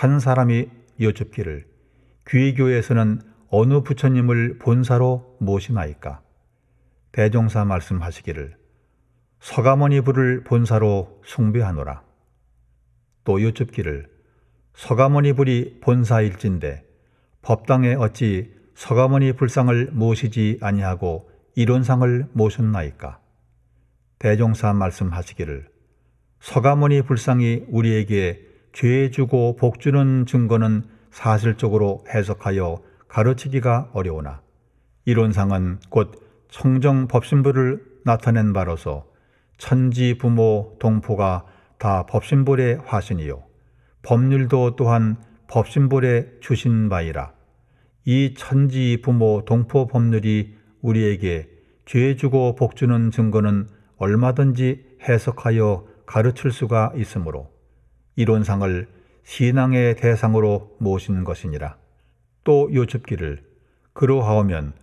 한 사람이 여쭙기를 귀교에서는 어느 부처님을 본사로 모시나이까? 대종사 말씀하시기를 서가모니 불을 본사로 숭배하노라. 또 여쭙기를 서가모니 불이 본사일진데 법당에 어찌 서가모니 불상을 모시지 아니하고 이론상을 모셨나이까? 대종사 말씀하시기를 서가모니 불상이 우리에게 죄 주고 복 주는 증거는 사실적으로 해석하여 가르치기가 어려우나 이론상은 곧 청정 법신부를 나타낸 바로서 천지 부모 동포가 다 법신불의 화신이요 법률도 또한 법신불에 주신 바이라. 이 천지 부모 동포 법률이 우리에게 죄 주고 복 주는 증거는 얼마든지 해석하여 가르칠 수가 있으므로 이론상을 신앙의 대상으로 모신 것이니라. 또 여쭙기를 그러하오면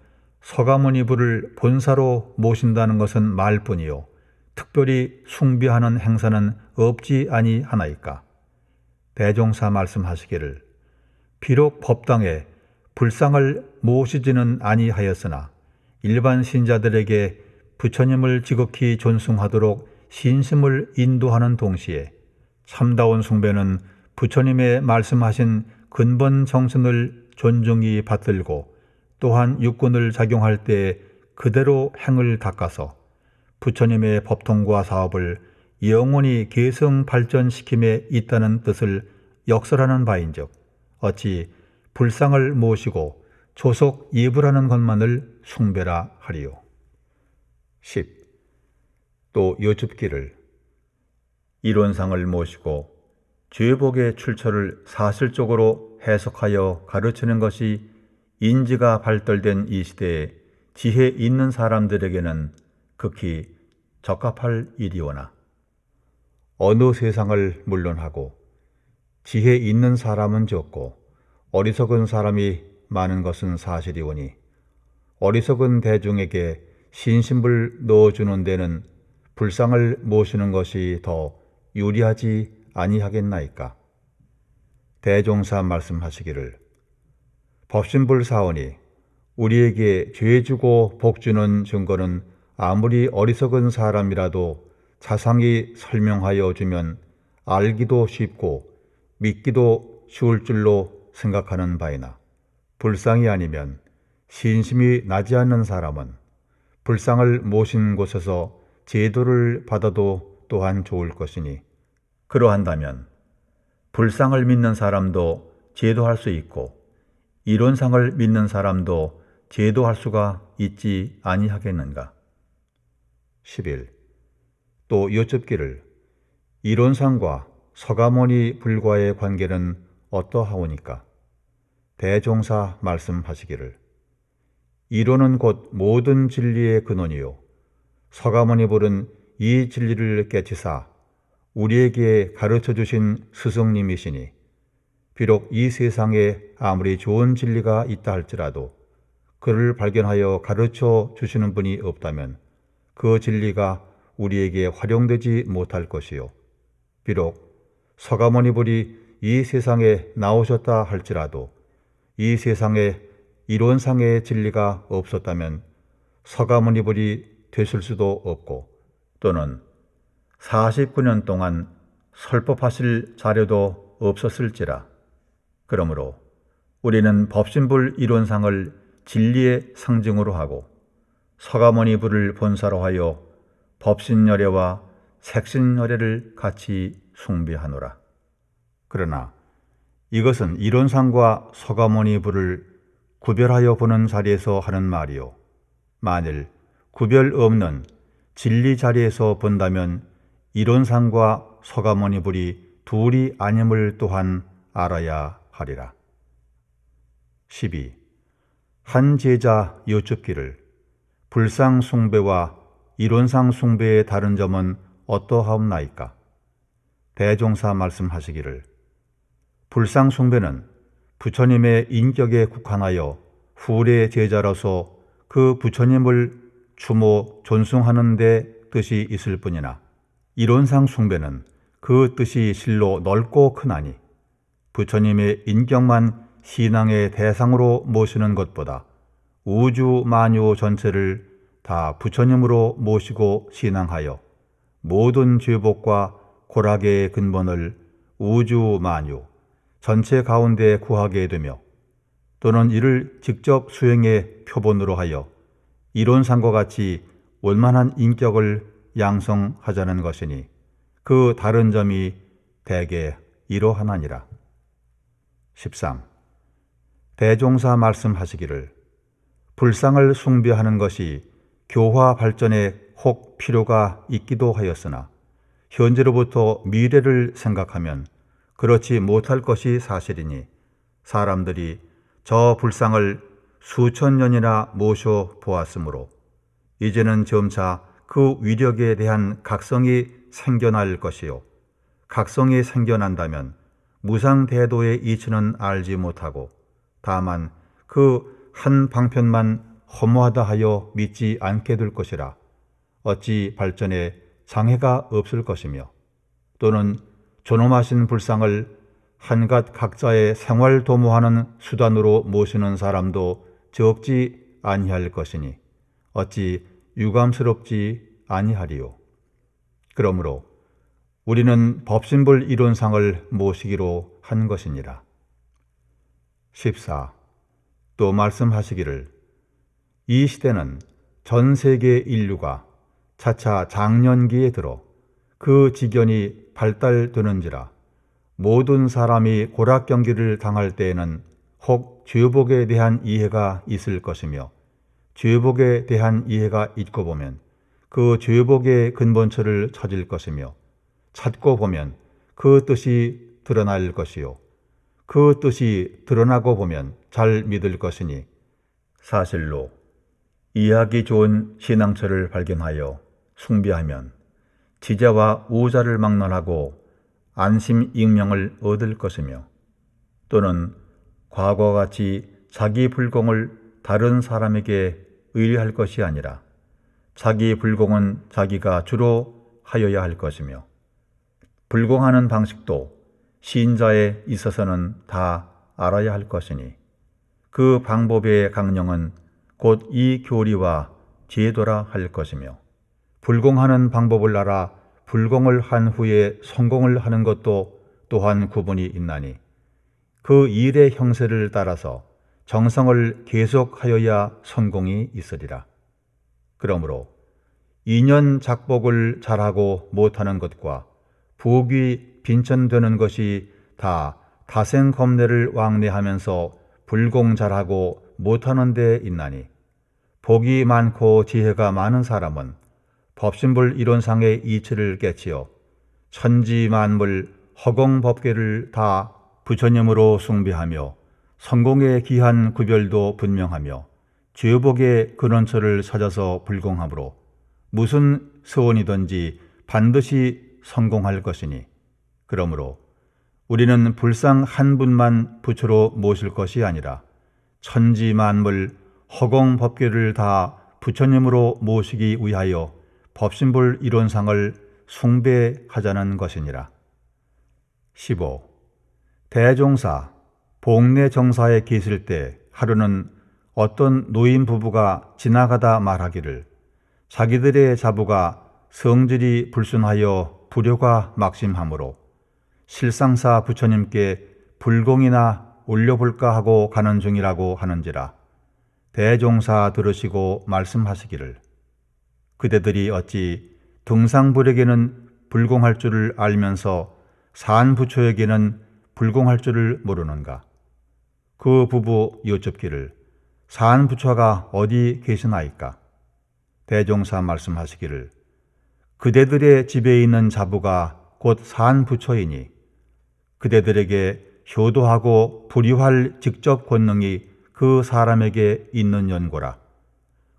서가모니 불을 본사로 모신다는 것은 말뿐이요 특별히 숭배하는 행사는 없지 아니하나이까. 대종사 말씀하시기를 비록 법당에 불상을 모시지는 아니하였으나 일반 신자들에게 부처님을 지극히 존숭하도록 신심을 인도하는 동시에 참다운 숭배는 부처님의 말씀하신 근본 정신을 존중히 받들고 또한 육군을 작용할 때 그대로 행을 닦아서 부처님의 법통과 사업을 영원히 계승 발전시킴에 있다는 뜻을 역설하는 바인즉 어찌 불상을 모시고 조속 예불하는 것만을 숭배라 하리요. 10. 또 여쭙기를 이론상을 모시고 죄복의 출처를 사실적으로 해석하여 가르치는 것이 인지가 발달된 이 시대에 지혜 있는 사람들에게는 극히 적합할 일이오나. 어느 세상을 물론하고 지혜 있는 사람은 적고 어리석은 사람이 많은 것은 사실이오니 어리석은 대중에게 신심을 넣어주는 데는 불상을 모시는 것이 더 유리하지 아니하겠나이까. 대종사 말씀하시기를 법신불 사원이 우리에게 죄 주고 복 주는 증거는 아무리 어리석은 사람이라도 자상히 설명하여 주면 알기도 쉽고 믿기도 쉬울 줄로 생각하는 바이나 불상이 아니면 신심이 나지 않는 사람은 불상을 모신 곳에서 제도를 받아도 또한 좋을 것이니 그러한다면 불상을 믿는 사람도 제도할 수 있고 이론상을 믿는 사람도 제도할 수가 있지 아니하겠는가. 11. 또 여쭙기를 이론상과 서가모니 불과의 관계는 어떠하오니까? 대종사 말씀하시기를 이론은 곧 모든 진리의 근원이요 서가모니 불은 이 진리를 깨치사 우리에게 가르쳐 주신 스승님이시니 비록 이 세상에 아무리 좋은 진리가 있다 할지라도 그를 발견하여 가르쳐 주시는 분이 없다면 그 진리가 우리에게 활용되지 못할 것이요. 비록 서가모니 불이 이 세상에 나오셨다 할지라도 이 세상에 이론상의 진리가 없었다면 서가모니 불이 되실 수도 없고 또는 49년 동안 설법하실 자료도 없었을지라. 그러므로 우리는 법신불 이론상을 진리의 상징으로 하고 서가모니 불을 본사로 하여 법신열애와 색신열애를 같이 숭배하노라. 그러나 이것은 이론상과 서가모니 불을 구별하여 보는 자리에서 하는 말이요. 만일 구별 없는 진리 자리에서 본다면 이론상과 서가모니 불이 둘이 아님을 또한 알아야 하리라. 12. 한 제자 여쭙기를 불상 숭배와 이론상 숭배의 다른 점은 어떠하옵나이까? 대종사 말씀하시기를 불상 숭배는 부처님의 인격에 국한하여 후례 제자로서 그 부처님을 추모 존숭하는 데 뜻이 있을 뿐이나 이론상 숭배는 그 뜻이 실로 넓고 크나니 부처님의 인격만 신앙의 대상으로 모시는 것보다 우주 만유 전체를 다 부처님으로 모시고 신앙하여 모든 죄복과 고락의 근본을 우주 만유 전체 가운데 구하게 되며 또는 이를 직접 수행의 표본으로 하여 이론상과 같이 원만한 인격을 양성하자는 것이니 그 다른 점이 대개 이러하나니라. 13. 대종사 말씀하시기를 불상을 숭배하는 것이 교화 발전에 혹 필요가 있기도 하였으나 현재로부터 미래를 생각하면 그렇지 못할 것이 사실이니 사람들이 저 불상을 수천 년이나 모셔 보았으므로 이제는 점차 그 위력에 대한 각성이 생겨날 것이요. 각성이 생겨난다면 무상대도의 이치는 알지 못하고 다만 그 한 방편만 허무하다 하여 믿지 않게 될 것이라 어찌 발전에 장애가 없을 것이며 또는 존엄하신 불상을 한갓 각자의 생활 도모하는 수단으로 모시는 사람도 적지 아니할 것이니 어찌 유감스럽지 아니하리요. 그러므로 우리는 법신불 이론상을 모시기로 한 것이니라. 14. 또 말씀하시기를 이 시대는 전 세계 인류가 차차 장년기에 들어 그 지견이 발달되는지라 모든 사람이 고락 경기를 당할 때에는 혹 죄복에 대한 이해가 있을 것이며 죄복에 대한 이해가 있고 보면 그 죄복의 근본처를 찾을 것이며 찾고 보면 그 뜻이 드러날 것이요. 그 뜻이 드러나고 보면 잘 믿을 것이니 사실로 이해하기 좋은 신앙처를 발견하여 숭배하면 지자와 우자를 막론하고 안심 익명을 얻을 것이며 또는 과거와 같이 자기 불공을 다른 사람에게 의뢰할 것이 아니라 자기 불공은 자기가 주로 하여야 할 것이며 불공하는 방식도 신자에 있어서는 다 알아야 할 것이니 그 방법의 강령은 곧 이 교리와 제도라 할 것이며 불공하는 방법을 알아 불공을 한 후에 성공을 하는 것도 또한 구분이 있나니 그 일의 형세를 따라서 정성을 계속하여야 성공이 있으리라. 그러므로 인연 작복을 잘하고 못하는 것과 부귀 빈천되는 것이 다 다생 겁내를 왕래하면서 불공잘하고 못하는 데 있나니 복이 많고 지혜가 많은 사람은 법신불 이론상의 이치를 깨치어 천지 만물 허공 법계를 다 부처님으로 숭배하며 성공의 기한 구별도 분명하며 죄복의 근원처를 찾아서 불공함으로 무슨 소원이든지 반드시 성공할 것이니 그러므로 우리는 불상 한 분만 부처로 모실 것이 아니라 천지 만물 허공 법계를 다 부처님으로 모시기 위하여 법신불 이론상을 숭배하자는 것이니라. 15. 대종사, 복내 정사에 계실 때 하루는 어떤 노인 부부가 지나가다 말하기를 자기들의 자부가 성질이 불순하여 불효가 막심하므로 실상사 부처님께 불공이나 올려볼까 하고 가는 중이라고 하는지라 대종사 들으시고 말씀하시기를 그대들이 어찌 등상불에게는 불공할 줄을 알면서 산부처에게는 불공할 줄을 모르는가? 그 부부 여쭙기를 산 부처가 어디 계시나이까? 대종사 말씀하시기를 그대들의 집에 있는 자부가 곧 산 부처이니 그대들에게 효도하고 불이할 직접 권능이 그 사람에게 있는 연고라.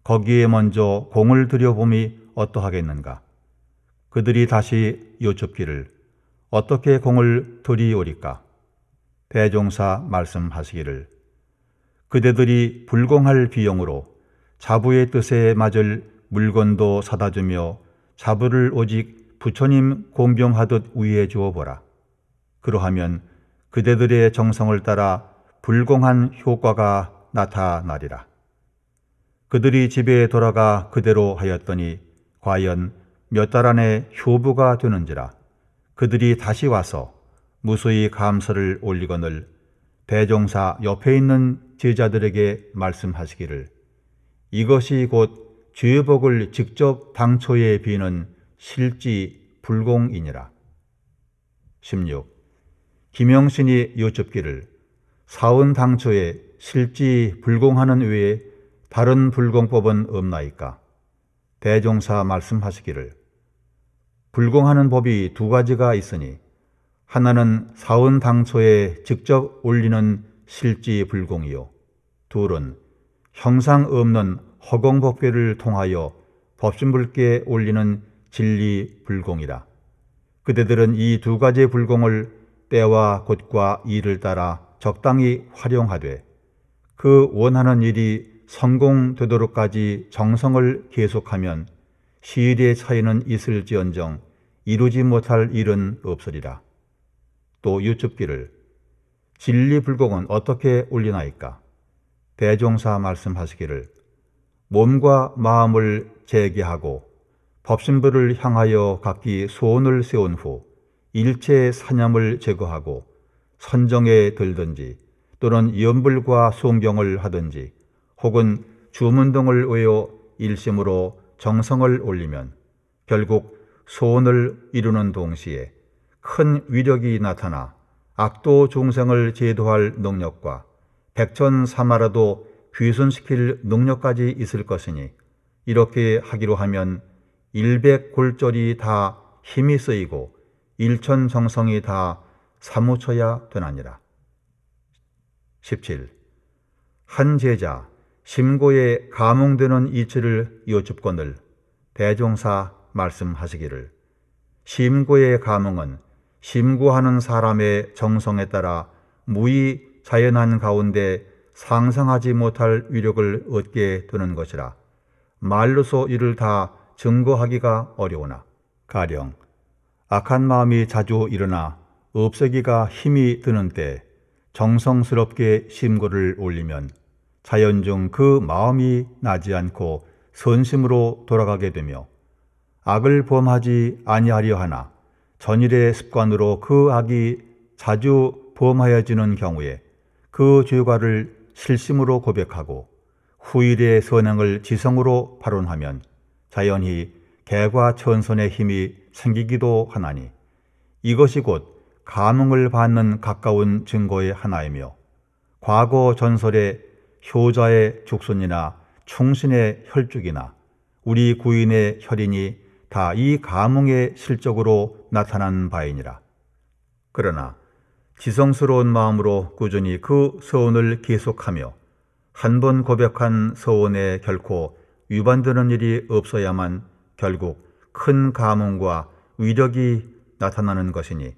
거기에 먼저 공을 들여봄이 어떠하겠는가? 그들이 다시 여쭙기를 어떻게 공을 들이오리까? 대종사 말씀하시기를 그대들이 불공할 비용으로 자부의 뜻에 맞을 물건도 사다 주며 자부를 오직 부처님 공병하듯 위해 주어 보라. 그러하면 그대들의 정성을 따라 불공한 효과가 나타나리라. 그들이 집에 돌아가 그대로 하였더니 과연 몇 달 안에 효부가 되는지라 그들이 다시 와서 무수히 감사를 올리거늘 대종사 옆에 있는 제자들에게 말씀하시기를 이것이 곧 주의 복을 직접 당초에 비는 실지 불공이니라. 16. 김영신이 여쭙기를 사원 당초에 실지 불공하는 외에 다른 불공법은 없나이까? 대종사 말씀하시기를 불공하는 법이 두 가지가 있으니 하나는 사원 당초에 직접 올리는 실지 불공이요 둘은 형상 없는 허공법계를 통하여 법신불께 올리는 진리 불공이라. 그대들은 이 두 가지 불공을 때와 곳과 일을 따라 적당히 활용하되 그 원하는 일이 성공되도록까지 정성을 계속하면 시일의 차이는 있을지언정 이루지 못할 일은 없으리라. 또 여쭙기를 진리 불공은 어떻게 올리나이까? 대종사 말씀하시기를 몸과 마음을 재개하고 법신부를 향하여 각기 소원을 세운 후 일체 사념을 제거하고 선정에 들든지 또는 연불과 송경을 하든지 혹은 주문 등을 외워 일심으로 정성을 올리면 결국 소원을 이루는 동시에 큰 위력이 나타나 악도 중생을 제도할 능력과 백천 사마라도 귀순시킬 능력까지 있을 것이니 이렇게 하기로 하면 일백 골절이 다 힘이 쓰이고 일천 정성이 다 사무쳐야 되나니라. 17. 한 제자 심고에 감흥되는 이치를 여쭙거늘 대종사 말씀하시기를 심고의 감흥은 심구하는 사람의 정성에 따라 무의 자연한 가운데 상상하지 못할 위력을 얻게 되는 것이라 말로서 이를 다 증거하기가 어려우나. 가령 악한 마음이 자주 일어나 없애기가 힘이 드는 때 정성스럽게 심고를 올리면 자연 중 그 마음이 나지 않고 선심으로 돌아가게 되며 악을 범하지 아니하려 하나 전일의 습관으로 그 악이 자주 범하여지는 경우에 그 죄과를 실심으로 고백하고 후일의 선행을 지성으로 발언하면 자연히 개과 천선의 힘이 생기기도 하나니 이것이 곧 감흥을 받는 가까운 증거의 하나이며 과거 전설의 효자의 죽순이나 충신의 혈죽이나 우리 구인의 혈인이 다이 감흥의 실적으로 나타난 바이니라. 그러나 지성스러운 마음으로 꾸준히 그 서원을 계속하며 한 번 고백한 서원에 결코 위반되는 일이 없어야만 결국 큰 감흥과 위력이 나타나는 것이니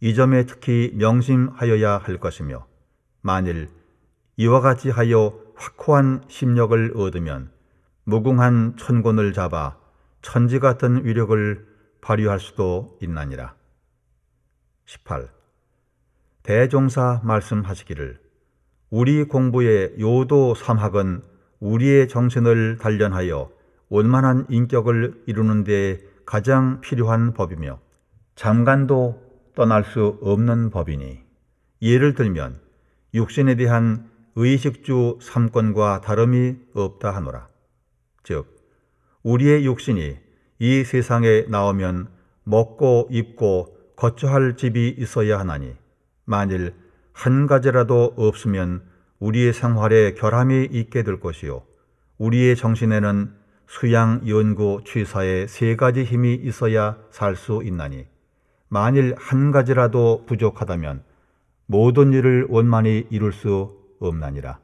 이 점에 특히 명심하여야 할 것이며 만일 이와 같이 하여 확고한 심력을 얻으면 무궁한 천곤을 잡아 천지 같은 위력을 발휘할 수도 있나니라. 18. 대종사 말씀하시기를 우리 공부의 요도 삼학은 우리의 정신을 단련하여 원만한 인격을 이루는 데 가장 필요한 법이며 잠깐도 떠날 수 없는 법이니 예를 들면 육신에 대한 의식주 삼권과 다름이 없다 하노라. 즉 우리의 육신이 이 세상에 나오면 먹고 입고 거처할 집이 있어야 하나니 만일 한 가지라도 없으면 우리의 생활에 결함이 있게 될 것이요 우리의 정신에는 수양, 연구, 취사의 세 가지 힘이 있어야 살 수 있나니 만일 한 가지라도 부족하다면 모든 일을 원만히 이룰 수 없나니라.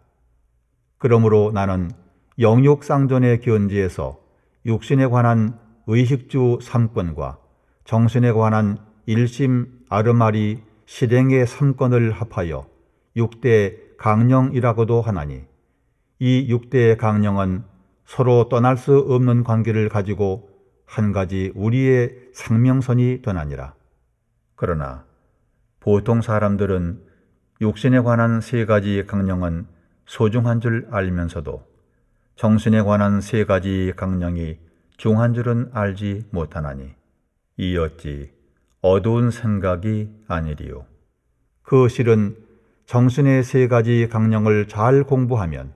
그러므로 나는 영육상전의 견지에서 육신에 관한 의식주 삼권과 정신에 관한 일심 아르마리 실행의 삼권을 합하여 육대 강령이라고도 하나니 이 육대 강령은 서로 떠날 수 없는 관계를 가지고 한 가지 우리의 생명선이 되나니라. 그러나 보통 사람들은 육신에 관한 세 가지 강령은 소중한 줄 알면서도 정신에 관한 세 가지 강령이 중한 줄은 알지 못하나니 이 어찌 어두운 생각이 아니리요. 그 실은 정신의 세 가지 강령을 잘 공부하면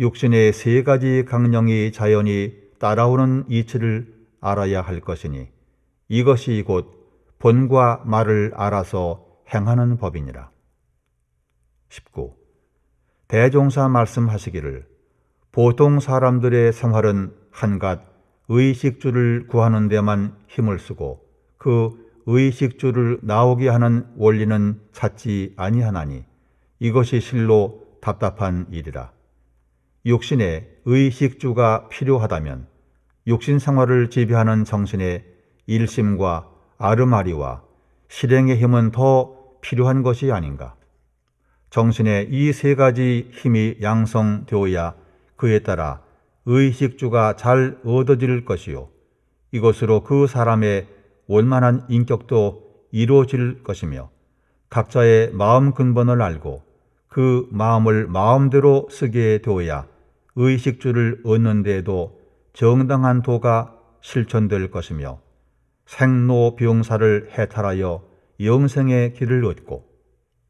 육신의 세 가지 강령이 자연히 따라오는 이치를 알아야 할 것이니 이것이 곧 본과 말을 알아서 행하는 법이니라. 19. 대종사 말씀하시기를 보통 사람들의 생활은 한갓 의식주를 구하는 데만 힘을 쓰고 그 의식주를 나오게 하는 원리는 찾지 아니하나니 이것이 실로 답답한 일이라. 육신에 의식주가 필요하다면 육신 생활을 지배하는 정신의 일심과 아르마리와 실행의 힘은 더 필요한 것이 아닌가. 정신의 이 세 가지 힘이 양성되어야 그에 따라 의식주가 잘 얻어질 것이요. 이것으로 그 사람의 원만한 인격도 이루어질 것이며 각자의 마음 근본을 알고 그 마음을 마음대로 쓰게 되어야 의식주를 얻는 데에도 정당한 도가 실천될 것이며 생로병사를 해탈하여 영생의 길을 얻고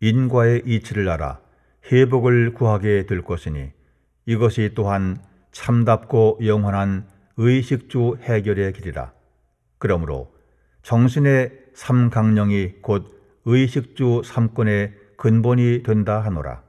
인과의 이치를 알아 회복을 구하게 될 것이니 이것이 또한 참답고 영원한 의식주 해결의 길이라. 그러므로 정신의 삼강령이 곧 의식주 삼권의 근본이 된다 하노라.